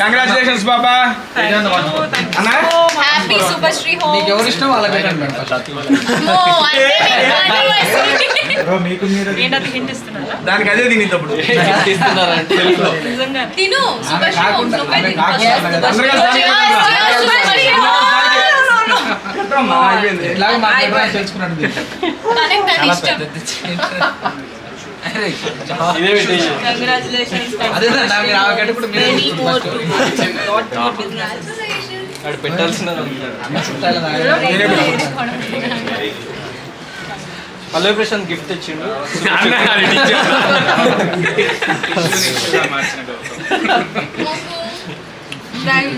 Congratulations బాబా Thank you, thank you. అన్నా? much. Happy Superశ్రీ home. నీకు ఎవరు ఇష్టం? వాళ్ళకి పెట్టండి మేడం ఇస్తున్నారా? దానికి అదే తిను. ఇలాగ మాట్లాడడానికి తెలుసుకున్నాడు మీరు. తనకి తన ఇష్టం. అరే, కంగ్రాచులేషన్స్ అదే నా మీరు ఆమె కట్టుకుంటే మీరు Many more to first. Congratulations. అమ్మ చుట్టాలు తాగాలి. హలో ప్రశాంత్ గిఫ్ట్ తెచ్చిండు.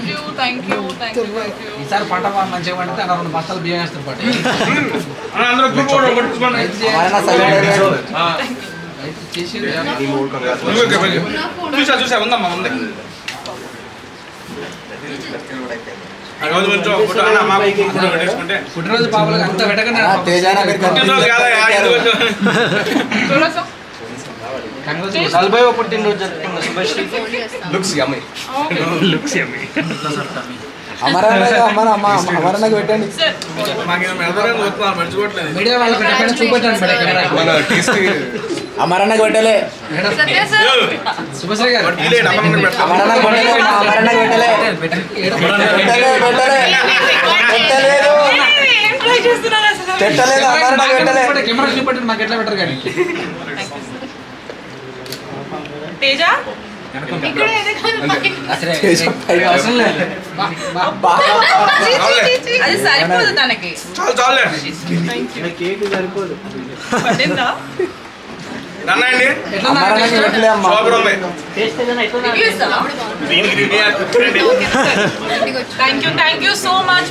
యూ ఈసారి పంట మంచిగా పండితే అలా రెండు బస్తాలు బియ్యం వేస్తారు పాటు. చేసి. చూసా ఉందమ్మా ఉంది పుట్టినరోజు పాపలకు అంత పెట్టకండి. నలభై పుట్టినరోజు జరుపుకున్న శుభశ్రీ అమరన్నకి పెట్టండి సార్ మాకేమో మెదడుగా చూస్తున్నారు మర్చిపోవట్లేదు మీడియా వాళ్ళకి పెట్టకుండా పెట్టలే అమరన్నకి పెట్టలే పెట్టండి. పెట్టలే పెట్టలే పెట్టలేదు కెమెరా చూపెట్టండి మాకు ఎట్లా పెట్టరు కానీ. తేజ. చాలులే. అది సరిపోదు తనకి. చాలు నన్నండి. Thank you thank you so much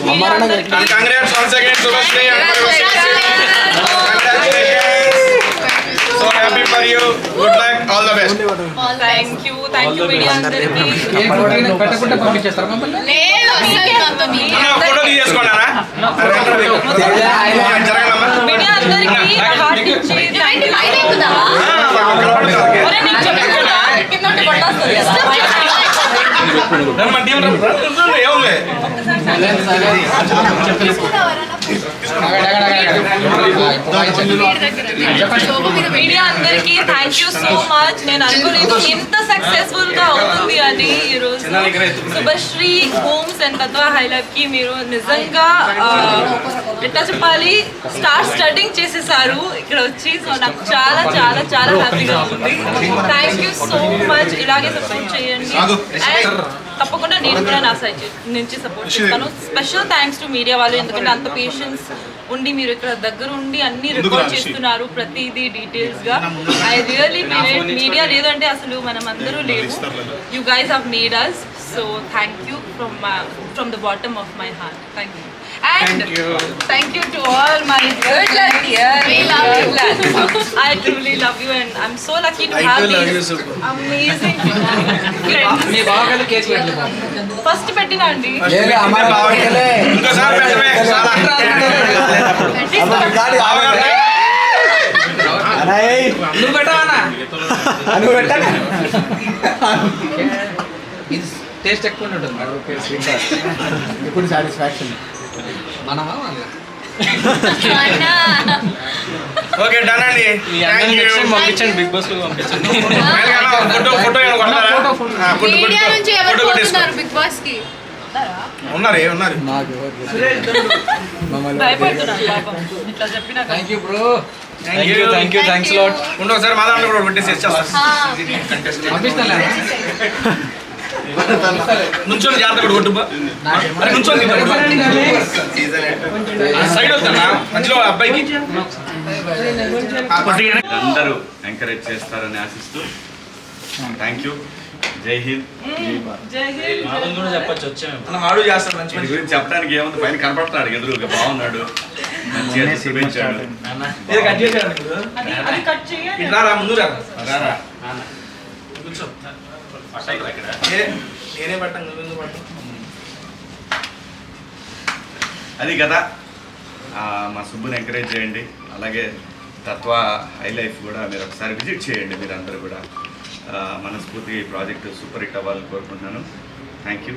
thank you thank you media అందరికీ. ఏ ఫోటో పెట్టకుండా పంపించేస్తారు మమ్మల్ని? లేదు ఫోటో మీడియా అందరికీ హార్ట్ ఇచ్చి yeah. మీడియా అందరికీ థ్యాంక్ యూ సో మచ్ నేను అనుకోలేదు ఇంత సక్సెస్ఫుల్గా అవుతుంది అని ఈ రోజు Subhashree homes and Tatva high లైఫ్కి మీరు నిజంగా ఆ, ఎట్లా చెప్పాలి స్టార్ స్టడింగ్ చేసేసారు ఇక్కడ వచ్చి సో నాకు చాలా చాలా చాలా హ్యాపీగా ఉంది థ్యాంక్ యూ సో మచ్ ఇలాగే సపోర్ట్ చేయండి అండ్ తప్పకుండా నేను కూడా నా సైడ్ నుంచి సపోర్ట్ చేస్తాను. స్పెషల్ థ్యాంక్స్ టు మీడియా వాళ్ళు ఎందుకంటే అంత పేషెన్స్ ఉండి మీరు ఇక్కడ దగ్గర ఉండి అన్ని రికార్డ్ చేస్తున్నారు ప్రతిదీ డీటెయిల్స్గా. ఐ రియలీ మీడియా లేదంటే అసలు మనం అందరూ లేవు you guys have made us so thank you from from the bottom of my heart thank you and thank you to all my good luck here We love you. I truly love you and I'm so lucky to have these amazing మీ బావగారు case పెట్టలేదు first పెట్టినా అండి? లేదు అమరన్నకి పెట్టలే ఇంకోసారి పెట్టమే చాలా అమరన్న కాదు, అమరన్న. అరేయ్, నువ్వు పెట్టవన్నా నువ్వు పెట్టలే ఇది టేస్ట్ ఎక్కువ ఉంటుంది. ఇప్పుడు సాటిస్ఫాక్షన్ మనమా. ఓకే డన్ అండి. పంపించండి బిగ్ బాస్ పంపించండి. ఫోటో ఫోటో ఏమైనా కొడతారా ఆ, ఫోటో. మీడియా నుంచి ఎవరు ఫోటో కొట్టేసుకో. పోతున్నారు బిగ్ బాస్కి? ఉన్నారు ఏ ఉన్నారు? నాకు భయపడుతున్నాను పాపం. ఇట్లా చెప్పినా thank you bro thank thank you thank you thanks lot ఉండు ఒకసారి మా దాంట్లో కూడా పెట్టేసి నుంచొని జాగ్రత్త కూడా కొట్టుబా నుంచొని సైడ్ వద్దన్నా మధ్యలో అబ్బాయికి. అందరూ ఎంకరేజ్ చేస్తారని ఆశిస్తూ థ్యాంక్ యూ. జై హింద్. చెప్పచ్చు వచ్చాము మనం ఆడు చేస్తాం మంచి వీడి మంచి. గురించి చెప్పడానికి ఏముంది? పైన కనపడుతున్నాడు ఎదురుగా బాగున్నాడు మంచిగా చూపించాడు. నాన్న ఇది కట్ చేసాడు ఇప్పుడు అది అది కట్ చేయండి ఇట్లా రా ముందు రా రారా కూర్చో పట్టాయి ఇక్కడ ఏ, నేనే పట్టాను నువ్వు అది కదా. ఆ, మా సుబ్బుని ఎంకరేజ్ చేయండి. అలాగే తత్వ హై లైఫ్ కూడా మీరు ఒకసారి విజిట్ చేయండి మీరు అందరూ కూడా ఈ ప్రాజెక్ట్ సూపర్ హిట్ అవ్వాలని కోరుకుంటున్నాను. థ్యాంక్ యూ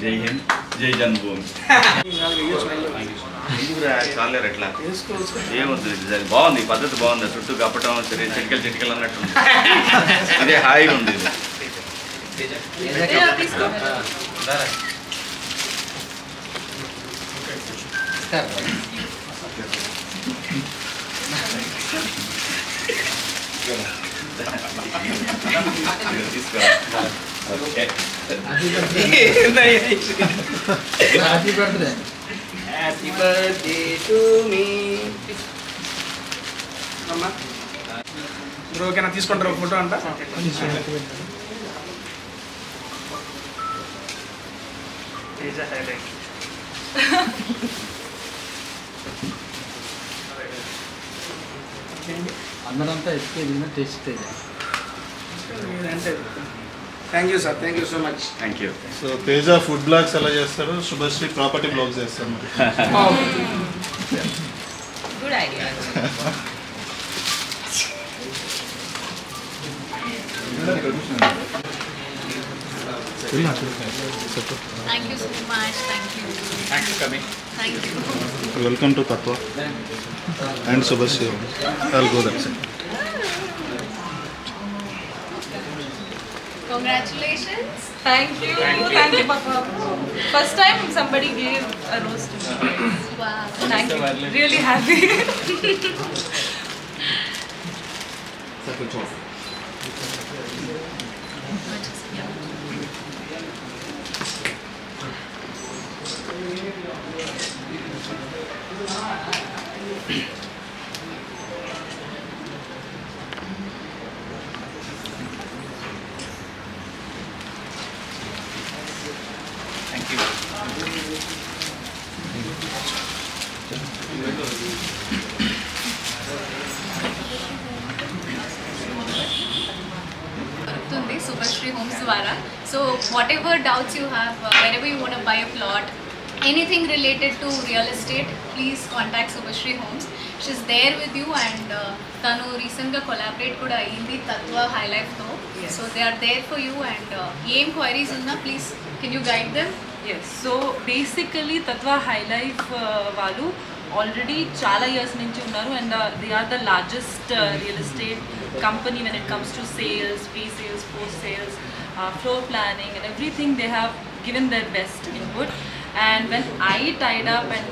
జై హింద్ జై జన్మభూమి. చాలేరు ఎట్లా? ఏమొద్దు బాగుంది ఈ పద్ధతి బాగుంది. చుట్టూ కప్పటం సరే చిటికలు చిటికలు అన్నట్టు అదే హాయిగా ఉంది తీసుకురా. Okay. Happy birthday happy birthday to మీ అమ్మా. బ్రో ఓకేనా తీసుకుంటారు ఫోటో అంట అందరంతా దిగిన taste thank you sir thank you so much thank you so Teja food blogs ఎలా చేస్తారు? శుభశ్రీ ప్రాపర్టీ బ్లాగ్స్ చేస్తారు. Good idea Thank you so much. Thank you. Thanks coming Thank you. Welcome to Tatva and Subhashree I'll go that Congratulations. Thank you. Thank you, Thank you Papa. First time somebody gave a rose to me. Wow. Thank you. Really happy. Thank you. So whatever doubts you have wherever you want buy a plot anything related to real estate please contact Subhashree homes she's there with you and uh, తను రీసెంట్గా collaborate కూడా అయ్యింది Tatva high లైఫ్తో so they are there for you and uh, ఏం queries ఉన్నా please can you guide them as so basically Tatva high life వాళ్ళు already చాలా years నుంచి ఉన్నారు and they are the largest real estate company when it comes to sales pre sales post sales uh, floor planning and everything they have given their best input. And when I tied up and